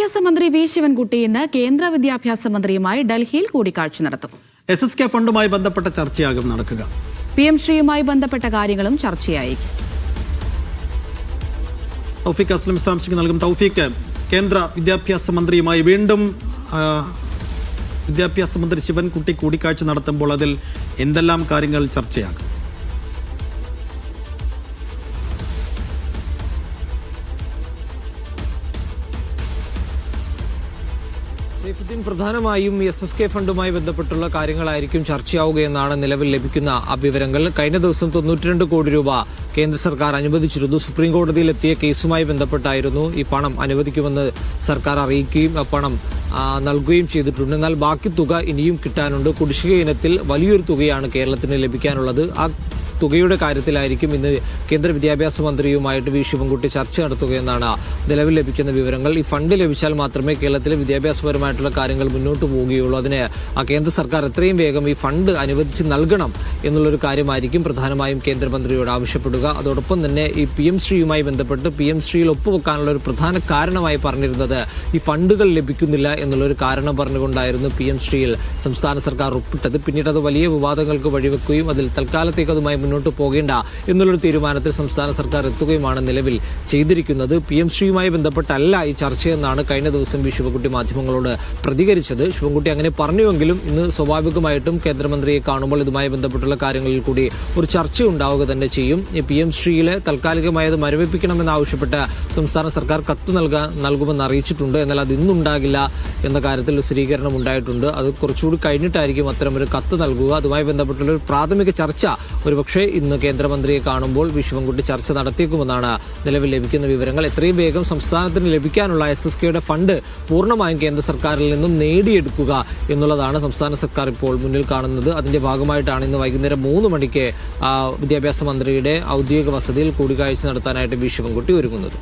വിദ്യാഭ്യാസ മന്ത്രി വി ശിവൻകുട്ടി ഇന്ന് കേന്ദ്ര വിദ്യാഭ്യാസ മന്ത്രിയുമായി ഡൽഹിയിൽ കൂടിക്കാഴ്ച നടത്തും. എസ് എസ് കെ ഫണ്ടുമായി ബന്ധപ്പെട്ട ചർച്ചയാകും നടക്കുക. പി എം ശ്രീയുമായി ബന്ധപ്പെട്ട കാര്യങ്ങളും ചർച്ചയായി തൗഫീഖ് അസ്ലം വിശദാംശങ്ങൾ നൽകും തൗഫീഖ്. കേന്ദ്ര വിദ്യാഭ്യാസ മന്ത്രിയുമായി വീണ്ടും വിദ്യാഭ്യാസ മന്ത്രി ശിവൻകുട്ടി കൂടിക്കാഴ്ച നടത്തുമ്പോൾ അതിൽ എന്തെല്ലാം കാര്യങ്ങൾ ചർച്ചയാകും? സൈഫുദ്ദീൻ പ്രധാനമായും എസ് എസ് കെ ഫണ്ടുമായി ബന്ധപ്പെട്ടുള്ള കാര്യങ്ങളായിരിക്കും ചർച്ചയാവുകയെന്നാണ് നിലവിൽ ലഭിക്കുന്ന വിവരങ്ങൾ കഴിഞ്ഞ ദിവസം തൊണ്ണൂറ്റിരണ്ട് കോടി രൂപ കേന്ദ്ര സർക്കാർ അനുവദിച്ചിരുന്നു. സുപ്രീം കോടതിയിൽ എത്തിയ കേസുമായി ബന്ധപ്പെട്ടായിരുന്നു ഈ പണം അനുവദിക്കുമെന്ന് സർക്കാർ അറിയിക്കുകയും പണം നൽകുകയും ചെയ്തിട്ടുണ്ട്. എന്നാൽ ബാക്കി തുക ഇനിയും കിട്ടാനുണ്ട്. കുടിശ്ശിക ഇനത്തിൽ വലിയൊരു തുകയാണ് കേരളത്തിന് ലഭിക്കാനുള്ളത്. ആ തുകയുടെ കാര്യത്തിലായിരിക്കും ഇന്ന് കേന്ദ്ര വിദ്യാഭ്യാസ മന്ത്രിയുമായിട്ട് വി ശിവൻകുട്ടി ചർച്ച നടത്തുകയെന്നാണ് നിലവിൽ ലഭിക്കുന്ന വിവരങ്ങൾ. ഈ ഫണ്ട് ലഭിച്ചാൽ മാത്രമേ കേരളത്തിലെ വിദ്യാഭ്യാസപരമായിട്ടുള്ള കാര്യങ്ങൾ മുന്നോട്ട് പോവുകയുള്ളൂ. അതിന് കേന്ദ്ര സർക്കാർ എത്രയും വേഗം ഈ ഫണ്ട് അനുവദിച്ച് നൽകണം എന്നുള്ളൊരു കാര്യമായിരിക്കും പ്രധാനമായും കേന്ദ്രമന്ത്രിയോട് ആവശ്യപ്പെടുക. അതോടൊപ്പം തന്നെ ഈ പി എം ശ്രീയുമായി ബന്ധപ്പെട്ട് പി എം ശ്രീയിൽ ഒപ്പുവെക്കാനുള്ള ഒരു പ്രധാന കാരണമായി പറഞ്ഞിരുന്നത് ഈ ഫണ്ടുകൾ ലഭിക്കുന്നില്ല എന്നുള്ളൊരു കാരണം പറഞ്ഞുകൊണ്ടായിരുന്നു പി എം ശ്രീയിൽ സംസ്ഥാന സർക്കാർ ഒപ്പിട്ടത്. പിന്നീട് അത് വലിയ വിവാദങ്ങൾക്ക് വഴിവെക്കുകയും അതിൽ തൽക്കാലത്തേക്ക് അതുമായി മുന്നോട്ട് പോകേണ്ട എന്നുള്ളൊരു തീരുമാനത്തിൽ സംസ്ഥാന സർക്കാർ എത്തുകയുമാണ് നിലവിൽ ചെയ്തിരിക്കുന്നത്. പി എം ശ്രീയുമായി ബന്ധപ്പെട്ടല്ല ഈ ചർച്ചയെന്നാണ് കഴിഞ്ഞ ദിവസം വി ശിവകുട്ടി മാധ്യമങ്ങളോട് പ്രതികരിച്ചത്. ശിവൻകുട്ടി അങ്ങനെ പറഞ്ഞുവെങ്കിലും ഇന്ന് സ്വാഭാവികമായിട്ടും കേന്ദ്രമന്ത്രിയെ കാണുമ്പോൾ ഇതുമായി ബന്ധപ്പെട്ടുള്ള കാര്യങ്ങളിൽ കൂടി ഒരു ചർച്ച ഉണ്ടാവുക തന്നെ ചെയ്യും. പി എം ശ്രീയിലെ താൽക്കാലികമായത് മരവിപ്പിക്കണമെന്നാവശ്യപ്പെട്ട് സംസ്ഥാന സർക്കാർ കത്ത് നൽകാൻ നൽകുമെന്ന് അറിയിച്ചിട്ടുണ്ട്. എന്നാൽ അത് ഇന്നുണ്ടാകില്ല എന്ന കാര്യത്തിൽ സ്ഥിരീകരണം ഉണ്ടായിട്ടുണ്ട്. അത് കുറച്ചുകൂടി കഴിഞ്ഞിട്ടായിരിക്കും അത്തരം ഒരു കത്ത് നൽകുക. അതുമായി ബന്ധപ്പെട്ടുള്ള ഒരു പ്രാഥമിക ചർച്ച ഒരുപക്ഷെ ഇന്ന് കേന്ദ്രമന്ത്രിയെ കാണുമ്പോൾ വി ചർച്ച നടത്തിയേക്കുമെന്നാണ് നിലവിൽ ലഭിക്കുന്ന വിവരങ്ങൾ. എത്രയും വേഗം സംസ്ഥാനത്തിന് ലഭിക്കാനുള്ള എസ് എസ് കെയുടെ ഫണ്ട് പൂർണമായും കേന്ദ്ര സർക്കാരിൽ നിന്നും നേടിയെടുക്കുക എന്നുള്ളതാണ് സംസ്ഥാന സർക്കാർ ഇപ്പോൾ മുന്നിൽ കാണുന്നത്. അതിന്റെ ഭാഗമായിട്ടാണ് ഇന്ന് വൈകുന്നേരം മൂന്ന് മണിക്ക് വിദ്യാഭ്യാസ മന്ത്രിയുടെ ഔദ്യോഗിക വസതിയിൽ കൂടിക്കാഴ്ച നടത്താനായിട്ട് വി ശിവൻകുട്ടി ഒരുങ്ങുന്നത്.